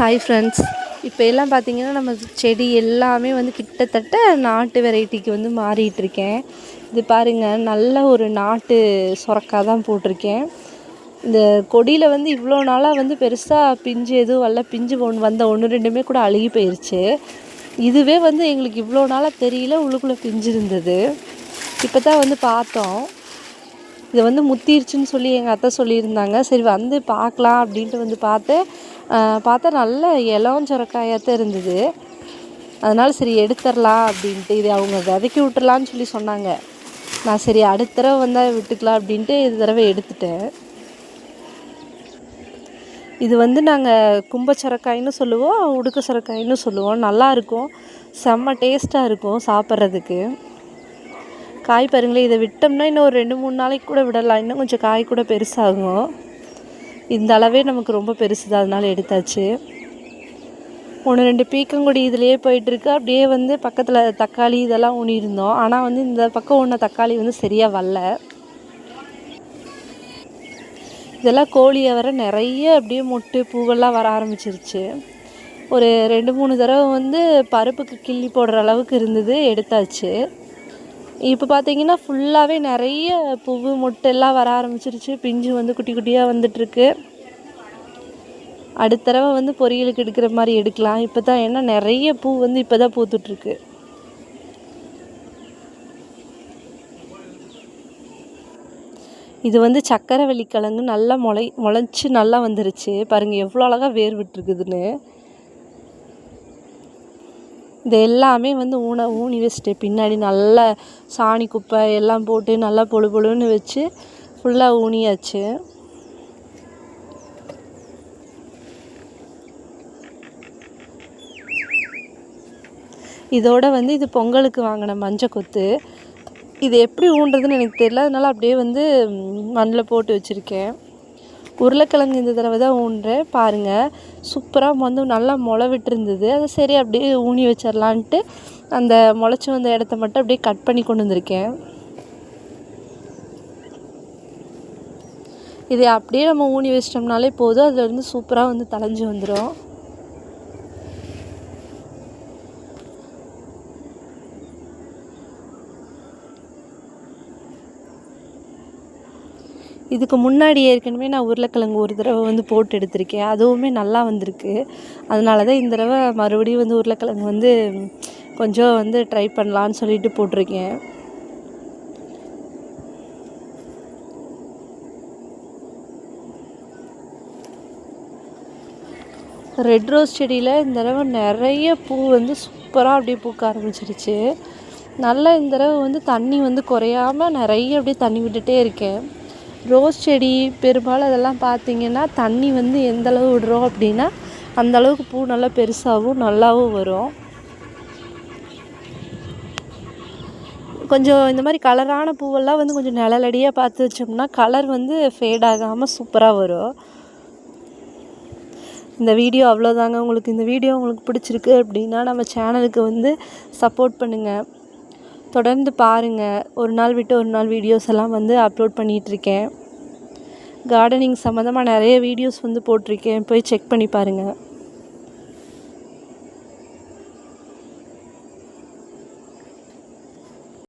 Hi friends இப்போ எல்லாம் பார்த்தீங்கன்னா நம்ம செடி எல்லாமே வந்து கிட்டத்தட்ட நாட்டு வெரைட்டிக்கு வந்து மாறிட்டுருக்கேன் இது பாருங்கள் நல்ல ஒரு நாட்டு சுரக்காய் தான் போட்டிருக்கேன். இந்த கொடியில் வந்து இவ்வளோ நாளாக வந்து பெருசாக பிஞ்சு எதுவும் வரல. பிஞ்சு ஒன்று வந்த ஒன்று ரெண்டுமே கூட அழுகி போயிருச்சு. இதுவே வந்து எங்களுக்கு இவ்வளோ நாளாக தெரியல உள்ளுக்குள்ளே பிஞ்சு இருந்தது இப்போ தான் வந்து பார்த்தோம். இது வந்து முத்திருச்சுன்னு சொல்லி எங்கள் அத்தை சொல்லியிருந்தாங்க. சரி வந்து பார்க்கலாம் அப்படின்ட்டு வந்து பார்த்தேன் பார்த்தா நல்ல இளம் சுரக்காயாக இருந்தது. அதனால் சரி எடுத்துடலாம் அப்படின்ட்டு இது அவங்க விதைக்கி விட்டுறலான்னு சொல்லி சொன்னாங்க. நான் சரி அடுத்த தடவை வந்தால் விட்டுக்கலாம் அப்படின்ட்டு இது தடவை எடுத்துட்டேன். இது வந்து நாங்கள் கும்ப சுரக்காயின்னு சொல்லுவோம் உடுக்க சுரக்காயின்னு சொல்லுவோம். நல்லா இருக்கும். செம்ம டேஸ்ட்டாக இருக்கும் சாப்பிட்றதுக்கு. காய் பாருங்களேன் இதை விட்டோம்னா இன்னும் ஒரு ரெண்டு மூணு நாளைக்கு கூட விடலாம். இன்னும் கொஞ்சம் காய் கூட பெருசாகும். இந்த அளவே நமக்கு ரொம்ப பெருசு தான் அதனால எடுத்தாச்சு. ஒன்று ரெண்டு பீக்கங்குடி இதுலேயே போயிட்டுருக்கு. அப்படியே வந்து பக்கத்தில் தக்காளி இதெல்லாம் ஊனியிருந்தோம். ஆனால் வந்து இந்த பக்கம் ஒன்று தக்காளி வந்து சரியாக வரல. இதெல்லாம் கோழியை வர நிறைய அப்படியே மொட்டு பூவெல்லாம் வர ஆரம்பிச்சிருச்சு. ஒரு ரெண்டு மூணு தடவை வந்து பருப்புக்கு கிள்ளி போடுற அளவுக்கு இருந்தது எடுத்தாச்சு. இப்போ பார்த்தீங்கன்னா ஃபுல்லாகவே நிறைய பூவு மொட்டெல்லாம் வர ஆரம்பிச்சிருச்சு. பிஞ்சு வந்து குட்டி குட்டியாக வந்துட்டுருக்கு. அடுத்த தடவை வந்து பொரியலுக்கு எடுக்கிற மாதிரி எடுக்கலாம். இப்போ தான் ஏன்னா நிறைய பூ வந்து இப்போ தான் பூத்துட்ருக்கு இது வந்து சக்கரை வள்ளிக்கிழங்கு நல்லா முளை முளைச்சி நல்லா வந்துருச்சு. பாருங்கள் எவ்வளோ அழகாக வேர் விட்டுருக்குதுன்னு இது எல்லாமே வந்து ஊன ஊனி வச்சுட்டு பின்னாடி நல்லா சாணி குப்பை எல்லாம் போட்டு நல்லா பொழு பொழுன்னு வச்சு ஃபுல்லாக ஊனியாச்சு. இதோட வந்து இது பொங்கலுக்கு வாங்கின மஞ்சள் கொத்து. இது எப்படி ஊன்றதுன்னு எனக்கு தெரியல. அதனால அப்படியே வந்து மண்ணில் போட்டு வச்சுருக்கேன். உருளைக்கிழங்கு இந்த தடவை தான் ஊன்றேன். பாருங்கள் சூப்பராக வந்து நல்லா முளை விட்டுருந்தது அது சரி அப்படியே ஊனி வச்சிடலான்ட்டு அந்த முளைச்சி வந்த இடத்த மட்டும் அப்படியே கட் பண்ணி கொண்டு வந்திருக்கேன். இதை அப்படியே நம்ம ஊனி வச்சிட்டோம்னாலே போதும். அதில் இருந்து சூப்பராக வந்து தலைஞ்சு வந்துடும் இதுக்கு முன்னாடி ஏற்கனவே நான் உருளைக்கிழங்கு ஒரு தடவை வந்து போட்டு எடுத்திருக்கேன். அதுவுமே நல்லா வந்திருக்கு. அதனால தான் இந்த தடவை மறுபடியும் வந்து உருளைக்கிழங்கு வந்து கொஞ்சம் வந்து ட்ரை பண்ணலான்னு சொல்லிட்டு போட்டிருக்கேன். ரெட் ரோஸ் செடியில் இந்த தடவை நிறைய பூ வந்து சூப்பராக அப்படியே பூக்க ஆரம்பிச்சிருச்சு. நல்லா இந்த தடவை வந்து தண்ணி வந்து குறையாம நிறைய அப்படியே தண்ணி விட்டுட்டே இருக்கேன். ரோஸ் செடி பெரும்பாலும் அதெல்லாம் பார்த்தீங்கன்னா தண்ணி வந்து எந்தளவு விடுறோம் அப்படின்னா அந்த அளவுக்கு பூ நல்லா பெருசாகவும் நல்லாவும் வரும். கொஞ்சம் இந்த மாதிரி கலரான பூவெல்லாம் வந்து கொஞ்சம் நிழலடியாக பார்த்து வச்சோம்னா கலர் வந்து ஃபேட் ஆகாமல் சூப்பராக வரும். இந்த வீடியோ அவ்வளோதாங்க உங்களுக்கு இந்த வீடியோ உங்களுக்கு பிடிச்சிருக்கு அப்படின்னா நம்ம சேனலுக்கு வந்து சப்போர்ட் பண்ணுங்கள் தொடர்ந்து பாருங்கள் ஒரு நாள் விட்டு ஒரு நாள் வீடியோஸ் எல்லாம் வந்து அப்லோட் பண்ணிகிட்ருக்கேன் கார்டனிங் சம்மந்தமாக நிறைய வீடியோஸ் வந்து போட்டிருக்கேன். போய் செக் பண்ணி பாருங்கள்